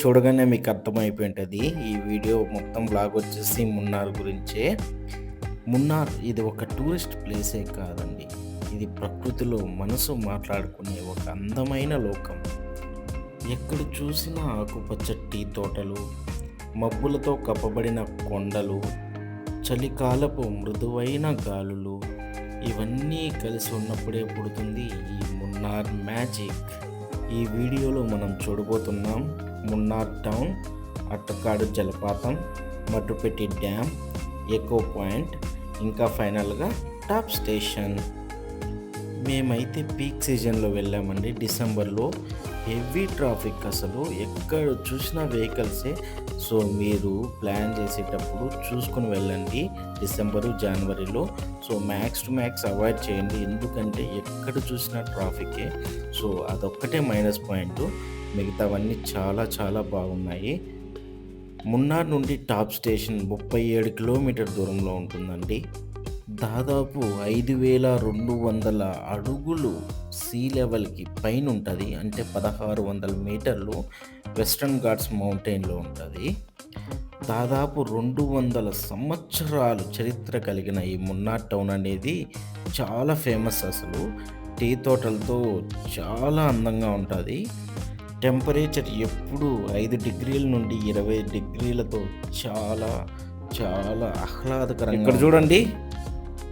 చూడగానే మీకు అర్థమైపోయి ఉంటుంది ఈ వీడియో మొత్తం బ్లాగ్ వచ్చేసి మున్నార్ గురించే. మున్నార్ ఇది ఒక టూరిస్ట్ ప్లేసే కాదండి. ఇది ప్రకృతిలో మనసు మాట్లాడుకునే ఒక అందమైన లోకం. ఎక్కడ చూసినా ఆకుపచ్చ టీ తోటలు మబ్బులతో కప్పబడిన కొండలు చలికాలపు మృదువైన గాలులు ఇవన్నీ కలిసి ఉన్నప్పుడే పుడుతుంది ఈ మున్నార్ మ్యాజిక్. ఈ వీడియోలో మనం చూడబోతున్నాం మున్నార్ టౌన్ అట్టకాడు జలపాతం మటుపెట్టి డ్యామ్ ఎకో పాయింట్ ఇంకా ఫైనల్గా టాప్ స్టేషన్. మేమైతే పీక్ సీజన్లో వెళ్ళామండి. డిసెంబర్లో హెవీ ట్రాఫిక్ అసలు. ఎక్కడ చూసినా వెహికల్సే. సో మీరు ప్లాన్ చేసేటప్పుడు చూసుకొని వెళ్ళండి డిసెంబరు జనవరిలో. So max to max avoid చేయండి. ఎందుకంటే ఎక్కడ చూసినా ట్రాఫికే. సో అదొక్కటే మైనస్ పాయింట్. మిగతావన్నీ చాలా చాలా బాగున్నాయి. మున్నార్ నుండి టాప్ స్టేషన్ ముప్పై ఏడు కిలోమీటర్ దూరంలో ఉంటుందండి. దాదాపు ఐదు వేల రెండు వందల అడుగులు సీ లెవెల్కి పైన ఉంటుంది అంటే పదహారు వందల మీటర్లు వెస్ట్రన్ ఘాట్స్ మౌంటైన్లో ఉంటుంది. దాదాపు రెండు వందల సంవత్సరాలు చరిత్ర కలిగిన ఈ మున్నార్ టౌన్ అనేది చాలా ఫేమస్ అసలు. టీ తోటలతో చాలా అందంగా ఉంటుంది. టెంపరేచర్ ఎప్పుడు ఐదు డిగ్రీల నుండి ఇరవై డిగ్రీలతో చాలా చాలా ఆహ్లాదకరంగా ఇక్కడ చూడండి.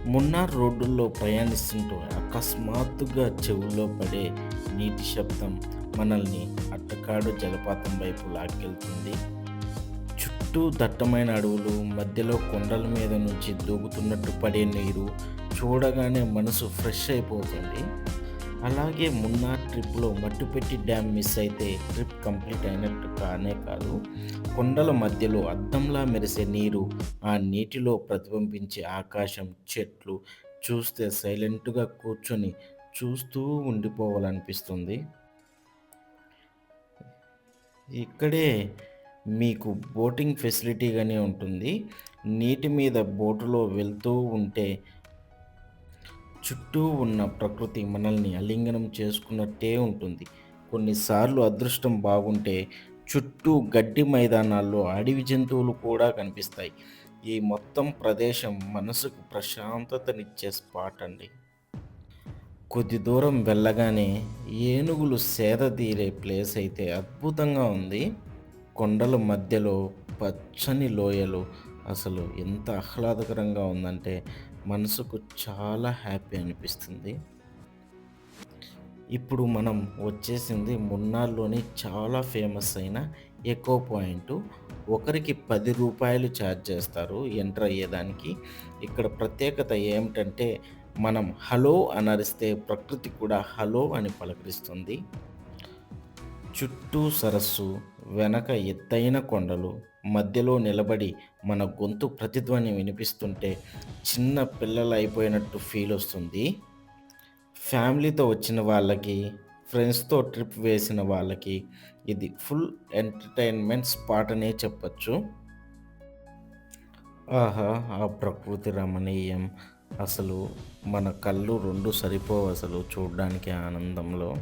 మున్నార్ రోడ్డుల్లో ప్రయాణిస్తుంటూ అకస్మాత్తుగా చెవుల్లో పడే నీటి శబ్దం మనల్ని అట్టకాడు జలపాతం వైపు లాక్కెళ్తుంది. చుట్టూ దట్టమైన అడవులు మధ్యలో కొండల మీద నుంచి దూకుతున్నట్టు పడే నీరు చూడగానే మనసు ఫ్రెష్ అయిపోతుంది. అలాగే మున్నార్ ట్రిప్లో మట్టుపెట్టి డ్యామ్ మిస్ అయితే ట్రిప్ కంప్లీట్ అయినట్టు కానే కాదు. కొండల మధ్యలో అద్దంలా మెరిసే నీరు ఆ నీటిలో ప్రతిబింబించే ఆకాశం చెట్లు చూస్తే సైలెంట్గా కూర్చొని చూస్తూ ఉండిపోవాలనిపిస్తుంది. ఇక్కడే మీకు బోటింగ్ ఫెసిలిటీగానే ఉంటుంది. నీటి మీద బోటులో వెళ్తూ ఉంటే చుట్టూ ఉన్న ప్రకృతి మనల్ని అలింగనం చేసుకున్నట్టే ఉంటుంది. కొన్నిసార్లు అదృష్టం బాగుంటే చుట్టూ గడ్డి మైదానాల్లో అడవి జంతువులు కూడా కనిపిస్తాయి. ఈ మొత్తం ప్రదేశం మనసుకు ప్రశాంతతనిచ్చే స్పాట్ అండి. కొద్ది దూరం వెళ్ళగానే ఏనుగులు సేద తీరే ప్లేస్ అయితే అద్భుతంగా ఉంది. కొండల మధ్యలో పచ్చని లోయలు అసలు ఎంత ఆహ్లాదకరంగా ఉందంటే మనసుకు చాలా హ్యాపీ అనిపిస్తుంది. ఇప్పుడు మనం వచ్చేసింది మున్నార్లోని చాలా ఫేమస్ అయిన ఎకో పాయింట్. ఒకరికి పది రూపాయలు ఛార్జ్ చేస్తారు ఎంటర్ అయ్యేదానికి. ఇక్కడ ప్రత్యేకత ఏమిటంటే మనం హలో అనరిస్తే ప్రకృతి కూడా హలో అని పలకరిస్తుంది. చుట్టూ సరస్సు వెనక ఎత్తైన కొండలు మధ్యలో నిలబడి మన గొంతు ప్రతిధ్వని వినిపిస్తుంటే చిన్న పిల్లలు అయిపోయినట్టు ఫీల్ వస్తుంది. ఫ్యామిలీతో వచ్చిన వాళ్ళకి ఫ్రెండ్స్తో ట్రిప్ వేసిన వాళ్ళకి ఇది ఫుల్ ఎంటర్టైన్మెంట్ స్పాట్ అనే చెప్పచ్చు. ఆహా ఆ ప్రకృతి రమణీయం అసలు మన కళ్ళు రెండు సరిపోవు అసలు చూడడానికి ఆనందంలో.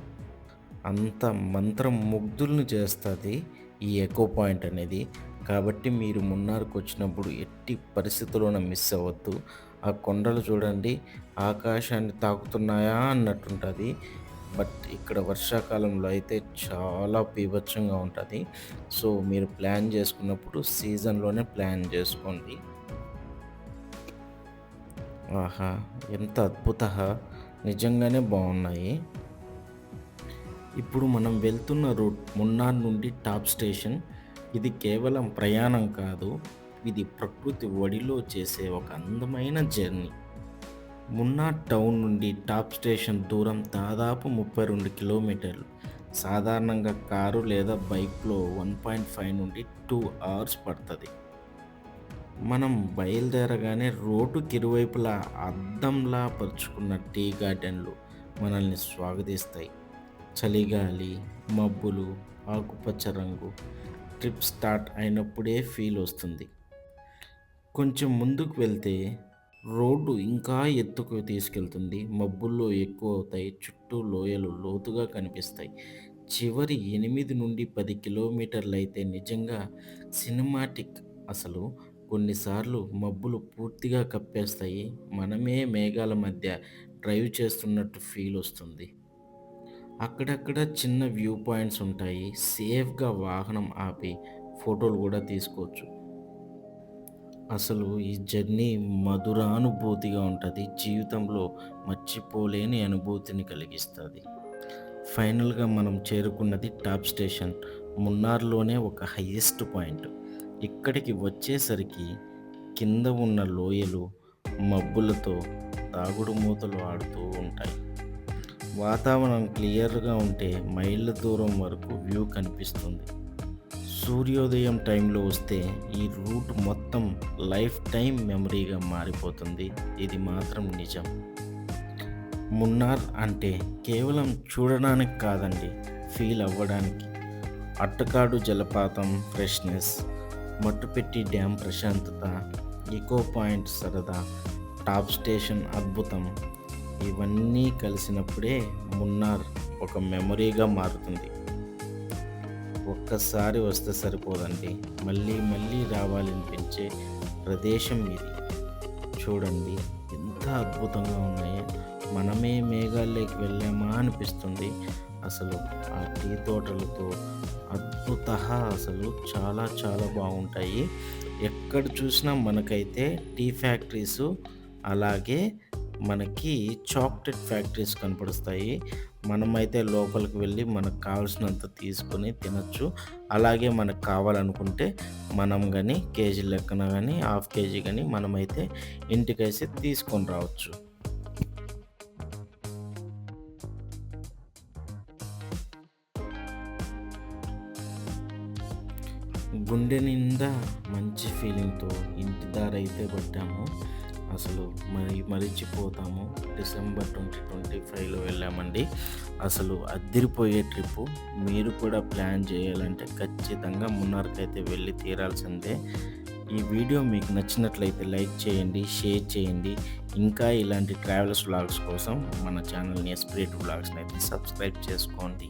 అంత మంత్రం ముగ్ధుల్ని చేస్తుంది ఈ ఎకో పాయింట్ అనేది. కాబట్టి మీరు మున్నార్కు వచ్చినప్పుడు ఎట్టి పరిస్థితుల్లోన మిస్ అవ్వద్దు. ఆ కొండలు చూడండి ఆకాశాన్ని తాకుతున్నాయా అన్నట్టుంటుంది. బట్ ఇక్కడ వర్షాకాలంలో అయితే చాలా పీభత్సంగా ఉంటుంది. సో మీరు ప్లాన్ చేసుకున్నప్పుడు సీజన్లోనే ప్లాన్ చేసుకోండి. ఆహా ఎంత అద్భుత నిజంగానే బాగున్నాయి. ఇప్పుడు మనం వెళ్తున్న రూట్ మున్నార్ నుండి టాప్ స్టేషన్. ఇది కేవలం ప్రయాణం కాదు ఇది ప్రకృతి ఒడిలో చేసే ఒక అందమైన జర్నీ. మున్నా టౌన్ నుండి టాప్ స్టేషన్ దూరం దాదాపు ముప్పై రెండు కిలోమీటర్లు. సాధారణంగా కారు లేదా బైక్లో వన్ పాయింట్ ఫైవ్ నుండి టూ అవర్స్ పడుతుంది. మనం బయలుదేరగానే రోడ్డుకి ఇరువైపులా అద్దంలా పరుచుకున్న టీ గార్డెన్లు మనల్ని స్వాగతిస్తాయి. చలిగాలి మబ్బులు ఆకుపచ్చ రంగు ట్రిప్ స్టార్ట్ అయినప్పుడే ఫీల్ వస్తుంది. కొంచెం ముందుకు వెళ్తే రోడ్డు ఇంకా ఎత్తుకు తీసుకెళ్తుంది. మబ్బుల్లో ఎక్కువ అవుతాయి. చుట్టూ లోయలు లోతుగా కనిపిస్తాయి. చివరి ఎనిమిది నుండి పది కిలోమీటర్లు అయితే నిజంగా సినిమాటిక్ అసలు. కొన్నిసార్లు మబ్బులు పూర్తిగా కప్పేస్తాయి. మనమే మేఘాల మధ్య డ్రైవ్ చేస్తున్నట్టు ఫీల్ వస్తుంది. అక్కడక్కడ చిన్న వ్యూ పాయింట్స్ ఉంటాయి. సేఫ్‌గా వాహనం ఆపి ఫోటోలు కూడా తీసుకోవచ్చు. అసలు ఈ జర్నీ మధురానుభూతిగా ఉంటుంది జీవితంలో మర్చిపోలేని అనుభూతిని కలిగిస్తుంది ఫైనల్‌గా మనం చేరుకున్నది టాప్ స్టేషన్. మున్నార్‌లోనే ఒక హైయెస్ట్ పాయింట్. ఇక్కడికి వచ్చేసరికి కింద ఉన్న లోయలు మబ్బులతో తాగుడు మూతలు ఆడుతూ ఉంటాయి. వాతావరణం క్లియర్‌గా ఉంటే మైళ్ళ దూరం వరకు వ్యూ కనిపిస్తుంది. సూర్యోదయం టైంలో వస్తే ఈ రూట్ మొత్తం లైఫ్ టైం మెమరీగా మారిపోతుంది. ఇది మాత్రం నిజం. మున్నార్ అంటే కేవలం చూడడానికి కాదండి. ఫీల్ అవ్వడానికి. అట్టకాడు జలపాతం ఫ్రెష్‌నెస్, మట్టుపెట్టి డ్యామ్ ప్రశాంతత, ఈకో పాయింట్ సరదా, టాప్ స్టేషన్ అద్భుతం ఇవన్నీ కలిసినప్పుడే మున్నార్ ఒక మెమరీగా మారుతుంది. ఒక్కసారి వస్తే సరిపోదండి. మళ్ళీ మళ్ళీ రావాలనిపించే ప్రదేశం ఇది. చూడండి ఎంత అద్భుతంగా ఉన్నాయో. మనమే మేఘాలయకి వెళ్ళామా అనిపిస్తుంది. అసలు ఆ టీ తోటలతో అద్భుత అసలు చాలా చాలా బాగుంటాయి. ఎక్కడ చూసినా మనకైతే టీ ఫ్యాక్టరీస్ అలాగే మనకి చాక్లెట్ ఫ్యాక్టరీస్ కనపడుస్తాయి. మనమైతే లోపలికి వెళ్ళి మనకు కావాల్సినంత తీసుకొని తినొచ్చు. అలాగే మనకు కావాలనుకుంటే మనం కానీ కేజీ లెక్కన కానీ హాఫ్ కేజీ కానీ మనమైతే ఇంటికైతే తీసుకొని రావచ్చు. గుండె నిండా మంచి ఫీలింగ్‌తో ఇంటి దారైతే పట్టాము. అసలు మరి మరిచిపోతాము. డిసెంబర్ 2025లో వెళ్ళామండి. అసలు అద్దరిపోయే ట్రిప్పు. మీరు కూడా ప్లాన్ చేయాలంటే ఖచ్చితంగా మున్నార్‌కైతే వెళ్ళి తీరాల్సిందే. ఈ వీడియో మీకు నచ్చినట్లయితే లైక్ చేయండి, షేర్ చేయండి. ఇంకా ఇలాంటి ట్రావెల్స్ వ్లాగ్స్ కోసం మన ఛానల్‌ని ఎస్పిరేట్ వ్లాగ్స్‌ని అయితే సబ్స్క్రైబ్ చేసుకోండి.